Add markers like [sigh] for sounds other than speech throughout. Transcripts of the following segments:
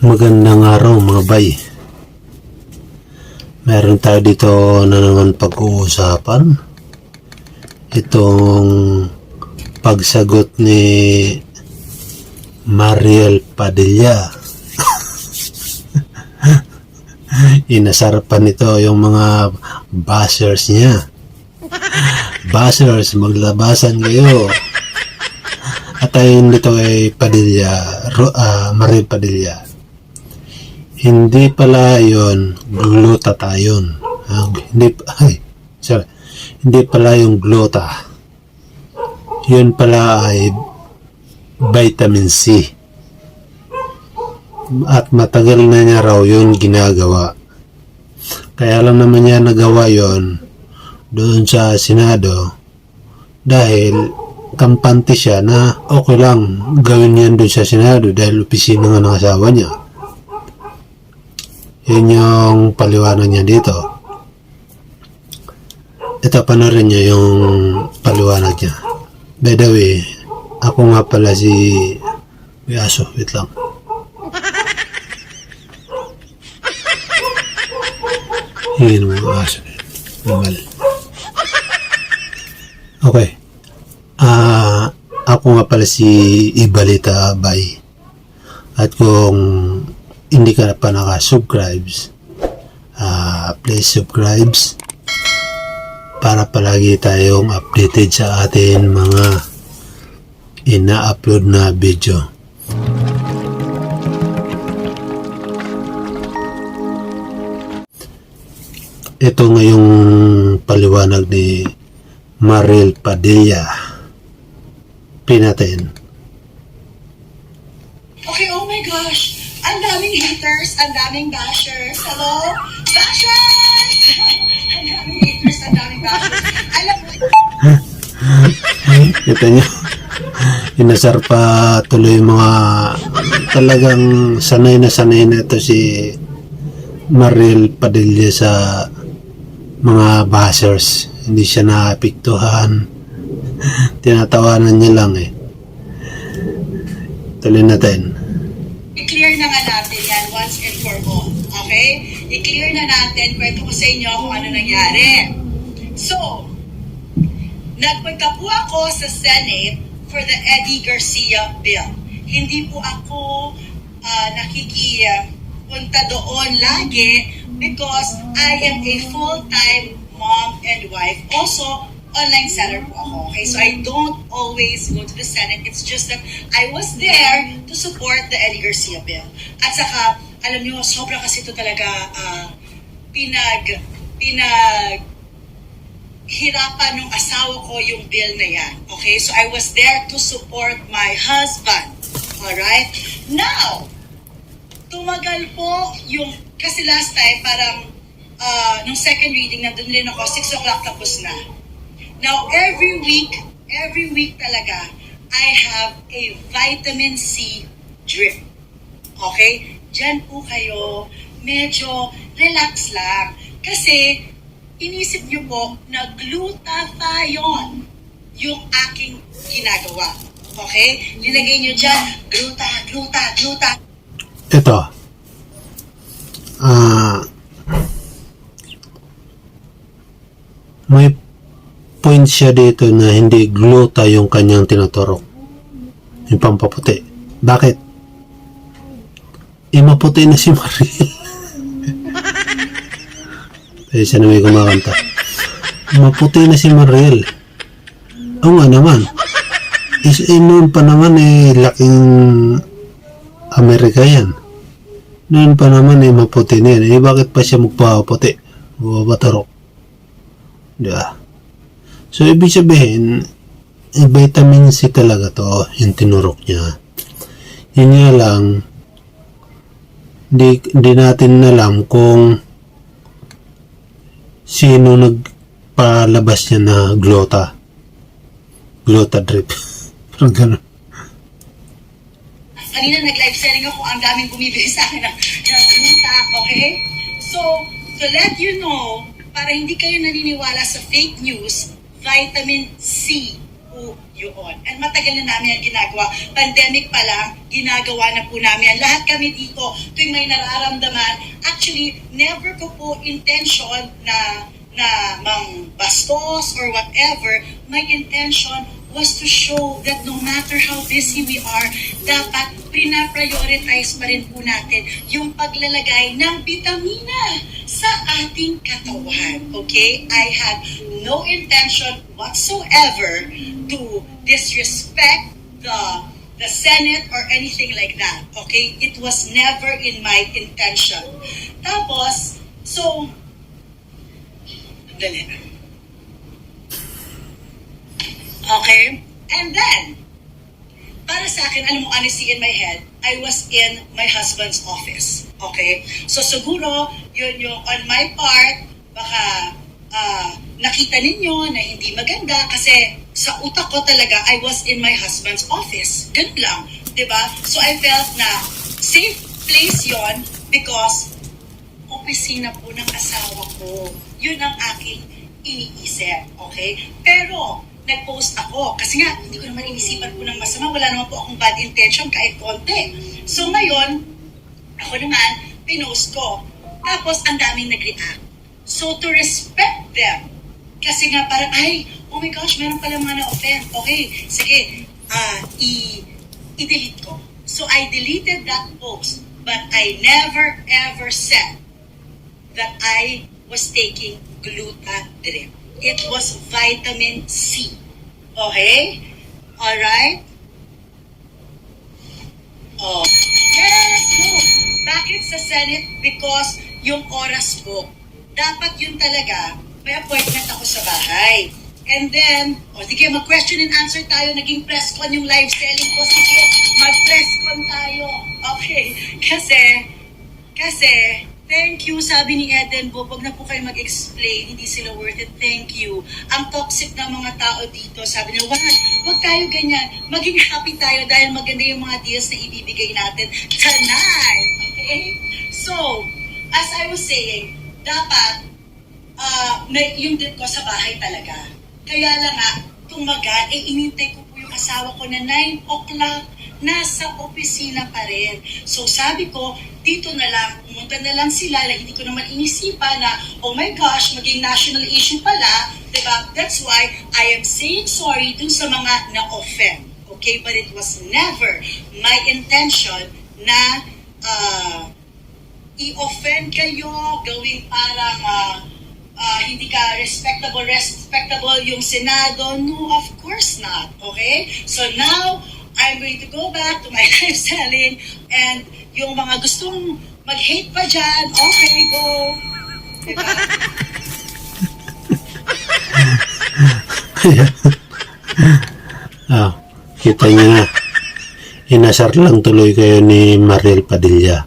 Magandang araw mga bay. Meron tayo dito na naman pag-uusapan. Itong pagsagot ni Mariel Padilla. [laughs] Inasar pa nito yung mga bashers niya. Bashers, maglabasan kayo. At ayun nito kay Padilla, ah, Mariel Padilla. Hindi pala yon glutathione. Ah, hindi, [laughs] ay, sorry. Hindi pala yung gluta. Yun pala ay vitamin C. At matagal na niya raw yun ginagawa. Kaya lang naman niya nagawa yon doon sa Senado dahil kampante siya na okay lang gawin yan doon sa Senado dahil opisina nga ng asawa niya. Yun yung paliwanag niya dito. Ito, panoorin niyo yung paliwanag niya. By the way, ako nga pala si... May aso, wait lang. Hingin mo yung aso. Normal. Okay. Ah, ako nga pala si Ibalita Bay. At kung hindi ka pa naka-subscribes, ah, please subscribes para palagi tayong updated sa atin mga ina-upload na video. Ito ngayong paliwanag ni Maril Padilla. Pinatin. Okay, oh my gosh. Ang daming haters, ang daming bashers. Hello? Bashers! [laughs] ang daming haters, ang daming bashers. Alam mo, [laughs] Kita nyo, inasar pa tuloy yung mga talagang sanay na sanay na ito si Maril Padilla sa mga bashers. Hindi siya naapektuhan. [laughs] Tinatawanan niya lang eh. Tuloy natin. i-clear na nga for all. Okay? I-clear na natin, kwento ko sa inyo kung ano nangyari. So, nagpunta po ako sa Senate for the Eddie Garcia bill. Hindi po ako uh, nakikipunta doon lagi because I am a full-time mom and wife. Also, online seller po ako. Okay, so I don't always go to the Senate. It's just that I was there to support the Eddie Garcia bill. At saka, alam niyo, sobra kasi ito talaga ah, pinag, pinag, hirapan ng asawa ko yung bill na yan. Okay, so I was there to support my husband. Alright? Now, tumagal po yung, kasi last time, parang, uh, nung second reading, nandun rin ako, 6 o'clock tapos na. Now, every week, every week talaga, I have a vitamin C drip. Okay? Diyan po kayo, medyo relax lang. Kasi, inisip niyo po na glutathione yung aking ginagawa. Okay? Nilagay niyo dyan, gluta, gluta, gluta. Ito. Ah. may point siya dito na hindi gluta yung kanyang tinuturok. Yung pampaputi. Bakit? Maputi na si Mariel. Eh, siya na may kumakanta. Maputi na si Mariel. Oo nga naman. Is, eh, noon pa naman eh, laking Amerika yan. Noon pa naman eh, maputi na yan. Eh, bakit pa siya magpaputi? O batarok? Di ba? So, ibig sabihin, eh, vitamin C talaga to, yung tinurok niya. Yun nga lang, di, di natin alam kung sino nagpalabas niya na glota. Glota drip. [laughs] Parang ganun. Kanina nag-live selling ako, ang daming bumibili sa akin ng, ng gluta, okay? So, to let you know, para hindi kayo naniniwala sa fake news, vitamin C yun. And matagal na namin yan ginagawa. Pandemic pa lang, ginagawa na po namin yan. Lahat kami dito, tuwing may nararamdaman, actually, never ko po intention na na mang bastos or whatever, my intention was to show that no matter how busy we are, dapat pinaprioritize pa rin po natin yung paglalagay ng vitamina sa ating katawan. Okay? I had no intention whatsoever to disrespect the the Senate or anything like that. Okay? It was never in my intention. Tapos, so, Dali. Okay? And then, para sa akin, alam mo, honestly, in my head, I was in my husband's office. Okay? So, siguro, yun yung on my part, baka ah, nakita ninyo na hindi maganda kasi sa utak ko talaga, I was in my husband's office. Ganun lang. 'di ba? So, I felt na safe place yon because opisina po ng asawa ko. Yun ang aking iniisip, okay? Pero, nag-post ako. Kasi nga, hindi ko naman inisipan po ng masama. Wala naman po akong bad intention kahit konti. So, ngayon, ako naman, pinost ko. Tapos, ang daming nag-react. So, to respect them, kasi nga parang, ay, oh my gosh, meron pala mga na-offend. Okay, sige, ah, i- i-delete ko. So, I deleted that post. But I never ever said that I was taking Glutadrip. It was vitamin C. Okay? Alright? Oh. Yes! No! Bakit sa Senate? Because yung oras ko. Dapat yun talaga, may appointment ako sa bahay. And then, o sige, mag-question and answer tayo. Naging press con yung live selling ko. Sige, mag-press con tayo. Okay. Kasi, kasi, thank you, sabi ni Eden Bo, wag na po kayo mag-explain, hindi sila worth it, thank you. Ang toxic na mga tao dito, sabi niya, wag, wag tayo ganyan, maging happy tayo dahil maganda yung mga deals na ibibigay natin tonight. Okay? So, as I was saying, dapat, ah may, yung dip ko sa bahay talaga. Kaya lang nga, tumagal, eh inintay ko po yung asawa ko na 9 o'clock, nasa opisina pa rin. So sabi ko, dito na lang, pumunta na lang sila, na hindi ko naman inisipan na, oh my gosh, maging national issue pala, diba? That's why I am saying sorry dun sa mga na-offend. Okay, but it was never my intention na ah, i-offend kayo, gawing parang ah, ah, hindi ka respectable, respectable yung Senado. No, of course not. Okay? So now, I'm going to go back to my [laughs] live selling and yung mga gustong mag-hate pa dyan, okay, go. Diba? [laughs] Ah, kita niyo na. Inasar lang tuloy kayo ni Mariel Padilla.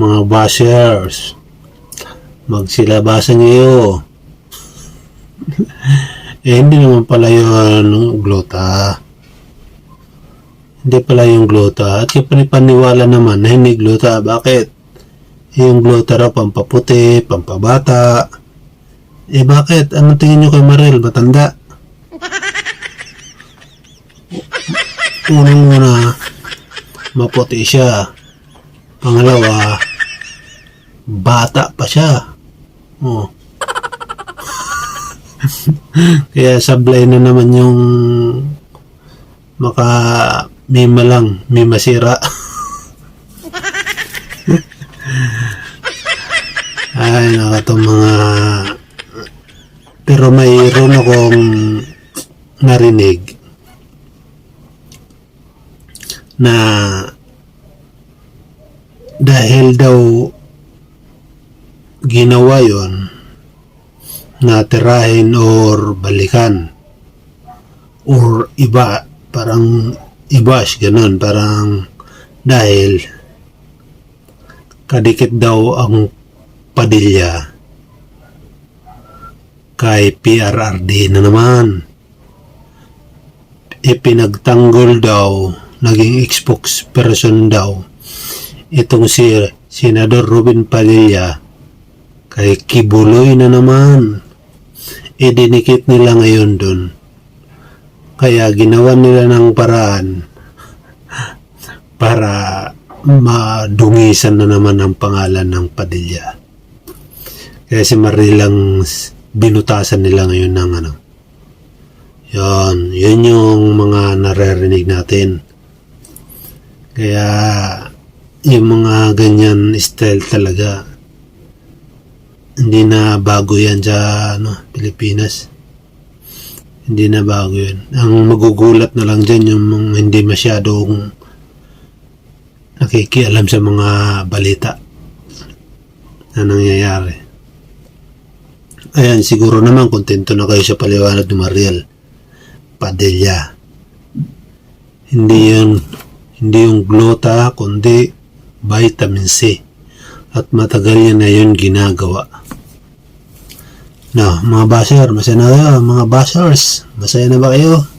Mga bashers, magsilabasan niyo. [laughs] eh, hindi naman pala yun ano, glota. Hindi pala yung glota. At yung panipaniwala naman na hindi glota. Bakit? Yung glota raw pampaputi, pampabata. Eh bakit? Anong tingin nyo kay Mariel? Matanda? Unang-una, maputi siya. Pangalawa, bata pa siya. Oh. Kaya sablay na naman yung maka mima lang, may masira. Ay, nako mga pero mayroon akong narinig na dahil daw ginawa yon na tirahin or balikan. Or iba parang ibash ganun. Parang dahil kadikit daw ang padilya kay PRRD na naman. Ipinagtanggol daw naging spokesperson daw itong si Senador Robin Padilla kay Kibuloy na naman idinikit nila ngayon dun Kaya ginawa nila ng paraan [laughs] para madungisan na naman ang pangalan ng Padilla. Kaya si Marilang binutasan nila ngayon ng ano. Yon, yun yung mga naririnig natin. Kaya yung mga ganyan style talaga hindi na bago yan sa ano, Pilipinas. Hindi na bago yun. Ang magugulat na lang dyan yung mga hindi masyadong nakikialam sa mga balita na nangyayari. Ayan, siguro naman kontento na kayo sa paliwanag ni Mariel Padilla. Hindi yun, hindi yung glota, kundi vitamin C. At matagal yan na yun ginagawa. No, mga basher, masaya na kayo, mga bashers. Masaya na ba kayo?